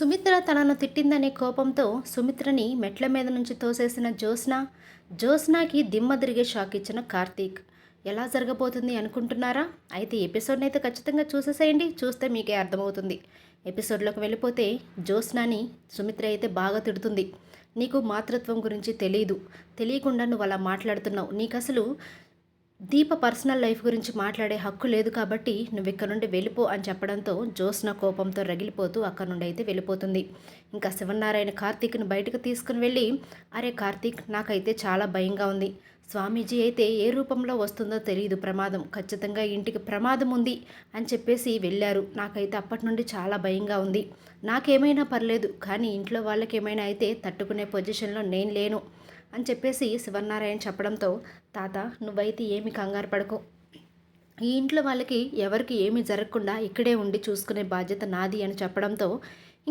సుమిత్ర తనను తిట్టిందనే కోపంతో సుమిత్రని మెట్ల మీద నుంచి తోసేసిన జ్యోత్స్న జ్యోత్స్నాకి దిమ్మ తిరిగే షాక్ ఇచ్చిన కార్తీక్. ఎలా జరగబోతుంది అనుకుంటున్నారా? అయితే ఎపిసోడ్ని అయితే ఖచ్చితంగా చూసేసేయండి. చూస్తే మీకే అర్థమవుతుంది. ఎపిసోడ్లోకి వెళ్ళిపోతే జ్యోత్స్నాని సుమిత్ర అయితే బాగా తిడుతుంది. నీకు మాతృత్వం గురించి తెలియదు తెలియకుండా నువ్వు అలా మాట్లాడుతున్నావు. నీకు అసలు దీప పర్సనల్ లైఫ్ గురించి మాట్లాడే హక్కు లేదు కాబట్టి నువ్వు ఇక్కడ నుండి వెళ్ళిపో అని చెప్పడంతో జ్యోత్స్న కోపంతో రగిలిపోతూ అక్కడ నుండి అయితే వెళ్ళిపోతుంది. ఇంకా శివనారాయణ కార్తీక్ని బయటకు తీసుకుని వెళ్ళి అరే కార్తీక్ నాకైతే చాలా భయంగా ఉంది. స్వామీజీ అయితే ఏ రూపంలో వస్తుందో తెలియదు ప్రమాదం. ఖచ్చితంగా ఇంటికి ప్రమాదం ఉంది అని చెప్పేసి వెళ్ళారు. నాకైతే అప్పటి నుండి చాలా భయంగా ఉంది. నాకేమైనా పర్లేదు కానీ ఇంట్లో వాళ్ళకి ఏమైనా అయితే తట్టుకునే పొజిషన్లో నేను లేను. అని చెప్పేసి శివనారాయణ చెప్పడంతో తాత నువ్వైతే ఏమి కంగారు పడకు. ఈ ఇంట్లో వాళ్ళకి ఎవరికి ఏమీ జరగకుండా ఇక్కడే ఉండి చూసుకునే బాధ్యత నాది అని చెప్పడంతో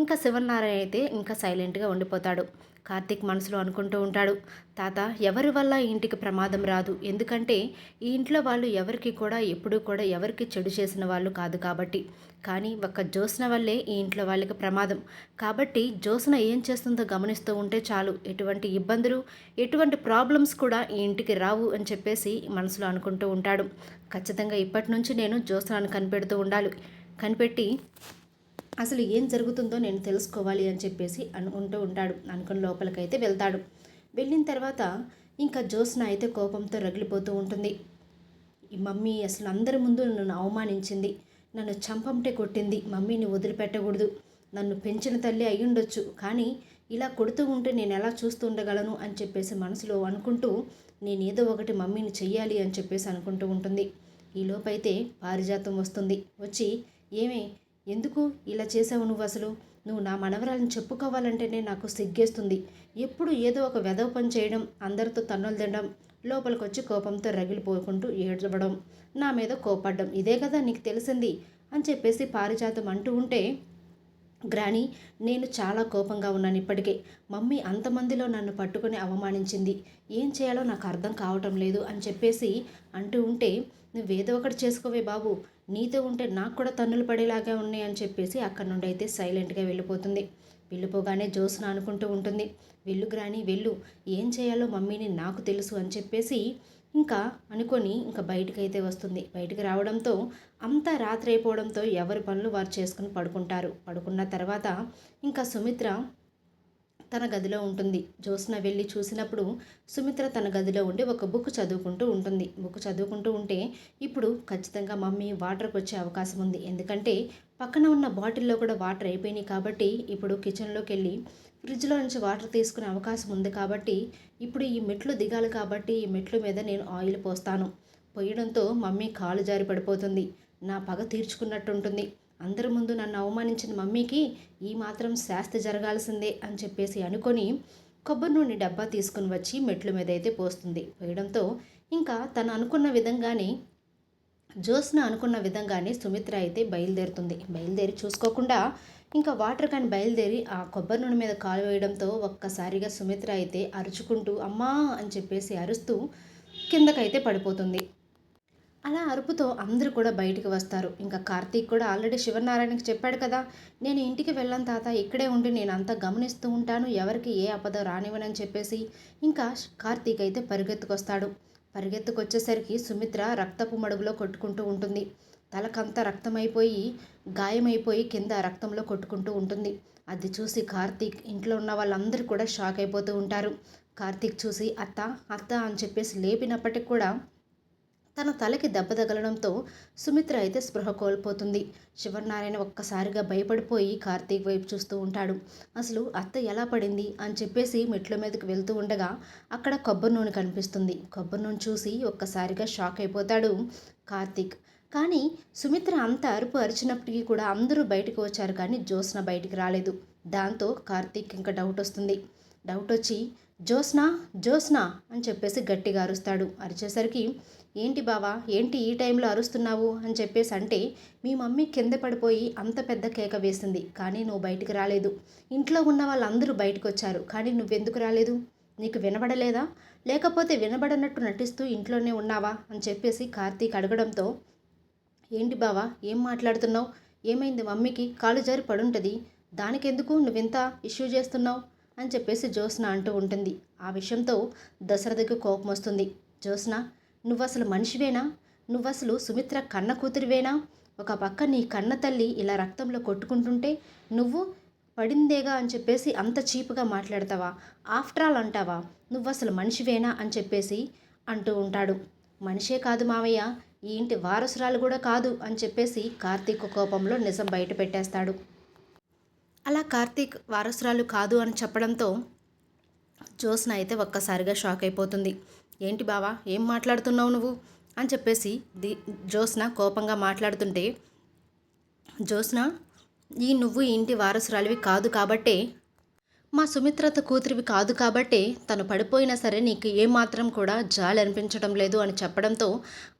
ఇంకా శివనారాయణ అయితే ఇంకా సైలెంట్గా ఉండిపోతాడు. కార్తీక్ మనసులో అనుకుంటూ ఉంటాడు తాత ఎవరి వల్ల ఇంటికి ప్రమాదం రాదు? ఎందుకంటే ఈ ఇంట్లో వాళ్ళు ఎవరికి కూడా ఎప్పుడూ కూడా ఎవరికి చెడు చేసిన వాళ్ళు కాదు కాబట్టి. కానీ ఒక్క జ్యోత్స్న వల్లే ఈ ఇంట్లో వాళ్ళకి ప్రమాదం. కాబట్టి జ్యోత్స్న ఏం చేస్తుందో గమనిస్తూ ఉంటే చాలు. ఎటువంటి ఇబ్బందులు ఎటువంటి ప్రాబ్లమ్స్ కూడా ఈ ఇంటికి రావు అని చెప్పేసి మనసులో అనుకుంటూ ఉంటాడు. ఖచ్చితంగా ఇప్పటి నుంచి నేను జ్యోత్స్నాన్ని కనిపెడుతూ ఉండాలి. కనిపెట్టి అసలు ఏం జరుగుతుందో నేను తెలుసుకోవాలి అని చెప్పేసి అనుకుంటూ ఉంటాడు. అనుకుని లోపలికైతే వెళ్తాడు. వెళ్ళిన తర్వాత ఇంకా జ్యోత్స్న అయితే కోపంతో రగిలిపోతూ ఉంటుంది. ఈ మమ్మీ అసలు అందరి ముందు నన్ను అవమానించింది. నన్ను చంపంటే కొట్టింది. మమ్మీని వదిలిపెట్టకూడదు. నన్ను పెంచిన తల్లి అయ్యుండొచ్చు. కానీ ఇలా కొడుతూ ఉంటే నేను ఎలా చూస్తూ ఉండగలను? అని చెప్పేసి మనసులో అనుకుంటూ నేను ఏదో ఒకటి మమ్మీని చెయ్యాలి అని చెప్పేసి అనుకుంటూ ఉంటుంది. ఈ లోపైతే పారిజాతం వస్తుంది. వచ్చి ఏమే ఎందుకు ఇలా చేసావు నువ్వు అసలు? నువ్వు నా మనవరాలను చెప్పుకోవాలంటేనే నాకు సిగ్గేస్తుంది. ఎప్పుడు ఏదో ఒక వెదవ పని చేయడం అందరితో తన్నులు తినడం లోపలికి వచ్చి కోపంతో రగిలిపోకుంటూ ఏడవడం నా మీద కోపడ్డం ఇదే కదా నీకు తెలిసింది అని చెప్పేసి పారిజాతం అంటూ ఉంటే గ్రాని నేను చాలా కోపంగా ఉన్నాను ఇప్పటికే. మమ్మీ అంతమందిలో నన్ను పట్టుకొని అవమానించింది. ఏం చేయాలో నాకు అర్థం కావటం లేదు అని చెప్పేసి అంటూ ఉంటే నువ్వేదో ఒకటి చేసుకోవే బాబు. నీతో ఉంటే నాకు కూడా తన్నులు పడేలాగా ఉన్నాయి అని చెప్పేసి అక్కడ నుండి అయితే సైలెంట్గా వెళ్ళిపోతుంది. వెళ్ళిపోగానే జ్యోత్స్న అనుకుంటూ ఉంటుంది. వెళ్ళు గ్రాని వెళ్ళు. ఏం చేయాలో మమ్మీని నాకు తెలుసు అని చెప్పేసి ఇంకా అనుకొని ఇంకా బయటికి అయితే వస్తుంది. బయటికి రావడంతో అంతా రాత్రి అయిపోవడంతో ఎవరి పనులు వారు చేసుకుని పడుకుంటారు. పడుకున్న తర్వాత ఇంకా సుమిత్ర తన గదిలో ఉంటుంది. జ్యోత్స్న వెళ్ళి చూసినప్పుడు సుమిత్ర తన గదిలో ఉండి ఒక బుక్ చదువుకుంటూ ఉంటుంది. బుక్ చదువుకుంటూ ఉంటే ఇప్పుడు ఖచ్చితంగా మమ్మీ వాటర్కి వచ్చే అవకాశం ఉంది. ఎందుకంటే పక్కన ఉన్న బాటిల్లో కూడా వాటర్ అయిపోయినాయి కాబట్టి ఇప్పుడు కిచెన్లోకి వెళ్ళి ఫ్రిడ్జ్లో నుంచి వాటర్ తీసుకునే అవకాశం ఉంది కాబట్టి ఇప్పుడు ఈ మెట్లు దిగాలి కాబట్టి ఈ మెట్ల మీద నేను ఆయిల్ పోస్తాను. పోయడంతో మమ్మీ కాలు జారి పడిపోతుంది. నా పగ తీర్చుకున్నట్టుంటుంది. అందరి ముందు నన్ను అవమానించిన మమ్మీకి ఈ మాత్రం శాస్తి జరగాల్సిందే అని చెప్పేసి అనుకొని కొబ్బరి నూనె డబ్బా తీసుకుని వచ్చి మెట్ల మీద అయితే పోస్తుంది. పోయడంతో ఇంకా తను అనుకున్న విధంగానే జ్యోత్స్న అనుకున్న విధంగానే సుమిత్ర అయితే బయలుదేరుతుంది. బయలుదేరి చూసుకోకుండా ఇంకా వాటర్ కానీ బయలుదేరి ఆ కొబ్బరి నూనె మీద కాలు వేయడంతో ఒక్కసారిగా సుమిత్ర అయితే అరుచుకుంటూ అమ్మా అని చెప్పేసి అరుస్తూ కిందకైతే పడిపోతుంది. అలా అరుపుతో అందరూ కూడా బయటికి వస్తారు. ఇంకా కార్తీక్ కూడా ఆల్రెడీ శివనారాయణకి చెప్పాడు కదా నేను ఇంటికి వెళ్ళాను తాత ఇక్కడే ఉండి నేను అంతా గమనిస్తూ ఉంటాను. ఎవరికి ఏ అపద రానివ్వనని చెప్పేసి ఇంకా కార్తీక్ అయితే పరిగెత్తుకొస్తాడు. పరిగెత్తుకొచ్చేసరికి సుమిత్ర రక్తపు మడుగులో కొట్టుకుంటూ ఉంటుంది. తలకంతా రక్తమైపోయి గాయమైపోయి కింద రక్తంలో కొట్టుకుంటూ ఉంటుంది. అది చూసి కార్తీక్ ఇంట్లో ఉన్న వాళ్ళందరూ కూడా షాక్ అయిపోతూ ఉంటారు. కార్తీక్ చూసి అత్త అత్త అని చెప్పేసి లేపినప్పటికి కూడా తన తలకి దెబ్బ తగలడంతో సుమిత్ర అయితే స్పృహ కోల్పోతుంది. శివనారాయణ ఒక్కసారిగా భయపడిపోయి కార్తీక్ వైపు చూస్తూ ఉంటాడు. అసలు అత్త ఎలా పడింది? అని చెప్పేసి మెట్ల మీదకి వెళ్తూ ఉండగా అక్కడ కొబ్బరి నూనె కనిపిస్తుంది. కొబ్బరి నూనె చూసి ఒక్కసారిగా షాక్ అయిపోతాడు కార్తీక్. కానీ సుమిత్ర అంత అరుపు అరిచినప్పటికీ కూడా అందరూ బయటకు వచ్చారు కానీ జ్యోత్స్న బయటికి రాలేదు. దాంతో కార్తీక్ ఇంకా డౌట్ వస్తుంది. డౌట్ వచ్చి జ్యోత్స్న జ్యోత్స్న అని చెప్పేసి గట్టిగా అరుస్తాడు. అరిచేసరికి ఏంటి బావా ఏంటి ఈ టైంలో అరుస్తున్నావు? అని చెప్పేసి అంటే మీ మమ్మీ కింద పడిపోయి అంత పెద్ద కేక వేసింది కానీ నువ్వు బయటికి రాలేదు. ఇంట్లో ఉన్న వాళ్ళందరూ బయటకు వచ్చారు కానీ నువ్వెందుకు రాలేదు? నీకు వినబడలేదా? లేకపోతే వినబడనట్టు నటిస్తూ ఇంట్లోనే ఉన్నావా? అని చెప్పేసి కార్తీక్ అడగడంతో ఏంటి బావా? ఏం మాట్లాడుతున్నావు? ఏమైంది మమ్మీకి? కాలు జారి పడుంటుంది. దానికెందుకు నువ్వింత ఇష్యూ చేస్తున్నావు? అని చెప్పేసి జ్యోత్స్న అంటూ ఉంటుంది. ఆ విషయంతో దశరథకి కోపం వస్తుంది. జ్యోత్స్న నువ్వు అసలు మనిషివేనా? నువ్వు అసలు సుమిత్ర కన్న కూతురివేనా? ఒక పక్క నీ కన్న తల్లి ఇలా రక్తంలో కొట్టుకుంటుంటే నువ్వు పడిందేగా అని చెప్పేసి అంత చీపుగా మాట్లాడతావా? ఆఫ్టర్ ఆల్ అంటావా? నువ్వు అసలు మనిషివేనా అని చెప్పేసి అంటూ ఉంటాడు. మనిషే కాదు మావయ్య. ఈ ఇంటి వారసురాలు కూడా కాదు అని చెప్పేసి కార్తీక్ కోపంలో నిజం బయట పెట్టేస్తాడు. అలా కార్తీక్ వారసురాలు కాదు అని చెప్పడంతో జ్యోత్స్న అయితే ఒక్కసారిగా షాక్ అయిపోతుంది. ఏంటి బావా ఏం మాట్లాడుతున్నావు నువ్వు? అని చెప్పేసి ది జ్యోత్స్న కోపంగా మాట్లాడుతుంటే జ్యోత్స్న ఈ నువ్వు ఈ ఇంటి వారసురాలివి కాదు కాబట్టే మా సుమిత్రత కూతురివి కాదు కాబట్టే తను పడిపోయినా సరే నీకు ఏమాత్రం కూడా జాలి అనిపించడం లేదు అని చెప్పడంతో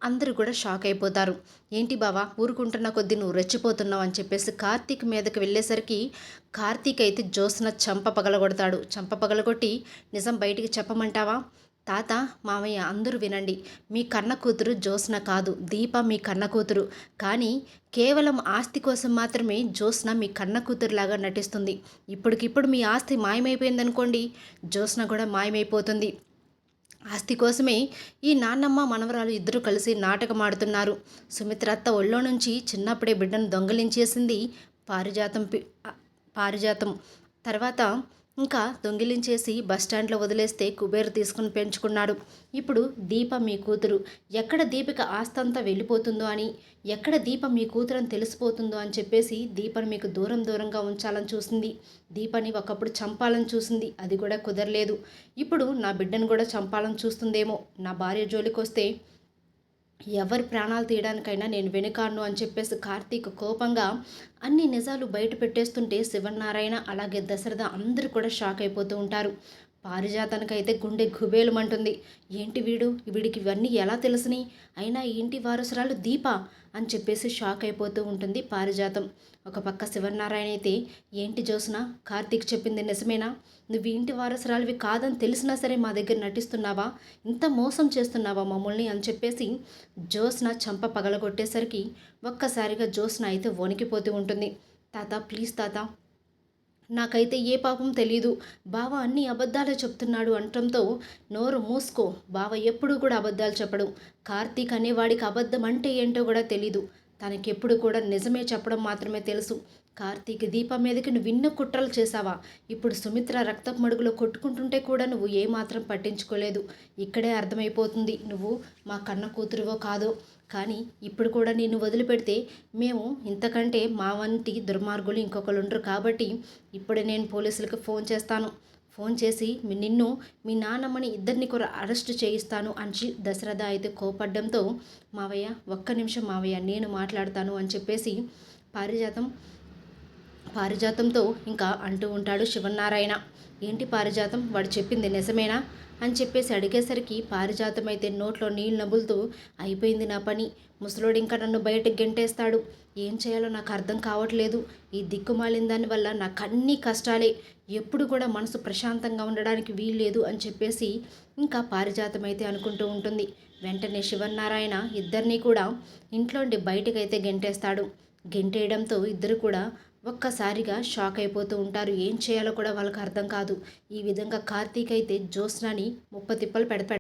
అందరూ కూడా షాక్ అయిపోతారు. ఏంటి బావా ఊరుకుంటున్న కొద్దీ నువ్వు రెచ్చిపోతున్నావు అని చెప్పేసి కార్తీక్ మీదకి వెళ్ళేసరికి కార్తీక్ అయితే జ్యోత్స్న చంప పగలగొడతాడు. చంప పగలగొట్టి నిజం బయటికి చెప్పమంటావా? తాత మామయ్య అందరూ వినండి. మీ కన్న కూతురు జ్యోత్స్న కాదు. దీప మీ కన్న కూతురు. కానీ కేవలం ఆస్తి కోసం మాత్రమే జ్యోత్స్న మీ కన్న కూతురులాగా నటిస్తుంది. ఇప్పటికిప్పుడు మీ ఆస్తి మాయమైపోయిందనుకోండి జ్యోత్స్న కూడా మాయమైపోతుంది. ఆస్తి కోసమే ఈ నాన్నమ్మ మనవరాలు ఇద్దరు కలిసి నాటకం ఆడుతున్నారు. సుమిత్రత్త ఒళ్ళో నుంచి చిన్నప్పుడే బిడ్డను దొంగలించేసింది పారిజాతం పి- పారిజాతం. తర్వాత ఇంకా దొంగిలించేసి బస్టాండ్లో వదిలేస్తే కుబేర్ తీసుకుని పెంచుకున్నాడు. ఇప్పుడు దీప మీ కూతురు. ఎక్కడ దీపిక ఆస్తంతా వెళ్ళిపోతుందో అని ఎక్కడ దీప మీ కూతురు అని తెలిసిపోతుందో అని చెప్పేసి దీపని మీకు దూరం దూరంగా ఉంచాలని చూసింది. దీపని ఒకప్పుడు చంపాలని చూసింది. అది కూడా కుదరలేదు. ఇప్పుడు నా బిడ్డను కూడా చంపాలని చూస్తుందేమో. నా భార్య జోలికి వస్తే ఎవరి ప్రాణాలు తీయడానికైనా నేను వెనుకాను అని చెప్పేసి కార్తీక్ కోపంగా అన్ని నిజాలు బయట పెట్టేస్తుంటే శివనారాయణ అలాగే దశరథ అందరూ కూడా షాక్ అయిపోతూ ఉంటారు. పారిజాతానికైతే గుండె గుబేలుమంటుంది. ఏంటి వీడు? వీడికి ఇవన్నీ ఎలా తెలిసినాయి అయినా ఇంటి వారసురాలు దీప అని చెప్పేసి షాక్ అయిపోతూ ఉంటుంది పారిజాతం. ఒక పక్క శివనారాయణ అయితే ఏంటి జోస్న? కార్తీక్ చెప్పింది నిజమేనా? నువ్వు ఇంటి వారసురాలివి కాదని తెలిసినా సరే మా దగ్గర నటిస్తున్నావా? ఇంత మోసం చేస్తున్నావా మమ్మల్ని? అని చెప్పేసి జోస్న చంప పగలగొట్టేసరికి ఒక్కసారిగా జోస్న అయితే వణికిపోతూ ఉంటుంది. తాత ప్లీజ్ తాత నాకైతే ఏ పాపం తెలీదు. బావ అన్ని అబద్ధాలే చెప్తున్నాడు అనటంతో నోరు మూసుకో. బావ ఎప్పుడు కూడా అబద్ధాలు చెప్పడు. కార్తీక్ అనేవాడికి అబద్ధం అంటే ఏంటో కూడా తెలీదు. తనకెప్పుడు కూడా నిజమే చెప్పడం మాత్రమే తెలుసు. కార్తీక్ దీప మీదకి నువ్వు విన్న కుట్రలు చేశావా? ఇప్పుడు సుమిత్ర రక్తపు మడుగులో కొట్టుకుంటుంటే కూడా నువ్వు ఏమాత్రం పట్టించుకోలేదు. ఇక్కడే అర్థమైపోతుంది. నువ్వు మా కన్న కూతురువో కాదో? కానీ ఇప్పుడు కూడా నిన్ను వదిలిపెడితే మేము ఇంతకంటే మా వంటి దుర్మార్గులు ఇంకొకరు ఉండరు కాబట్టి ఇప్పుడు నేను పోలీసులకు ఫోన్ చేస్తాను. ఫోన్ చేసి నిన్ను మీ నాన్నమ్మని ఇద్దరిని కూడా అరెస్ట్ చేయిస్తాను అని దశరథ అయితే కోపడ్డంతో మావయ్య ఒక్క నిమిషం మావయ్య నేను మాట్లాడతాను అని చెప్పేసి పారిజాతం పారిజాతంతో ఇంకా అంటూ ఉంటాడు శివనారాయణ ఏంటి పారిజాతం? వాడు చెప్పింది నిజమేనా? అని చెప్పేసి అడిగేసరికి పారిజాతం అయితే నోట్లో నీళ్ళు నవ్వులుతూ అయిపోయింది నా పని. ముసలోడు ఇంకా నన్ను బయటకు గెంటేస్తాడు. ఏం చేయాలో నాకు అర్థం కావట్లేదు. ఈ దిక్కుమాలిన దాని వల్ల నాకు అన్ని కష్టాలే. ఎప్పుడు కూడా మనసు ప్రశాంతంగా ఉండడానికి వీల్లేదు అని చెప్పేసి ఇంకా పారిజాతం అయితే అనుకుంటూ ఉంటుంది. వెంటనే శివనారాయణ ఇద్దరినీ కూడా ఇంట్లోండి బయటకైతే గెంటేస్తాడు. గెంటేయడంతో ఇద్దరు కూడా ఒక్కసారిగా షాక్ అయిపోతూ ఉంటారు. ఏం చేయాలో కూడా వాళ్ళకి అర్థం కాదు. ఈ విధంగా కార్తీక్ అయితే జ్యోత్స్నాని ముప్ప తిప్పలు పెడతాడు.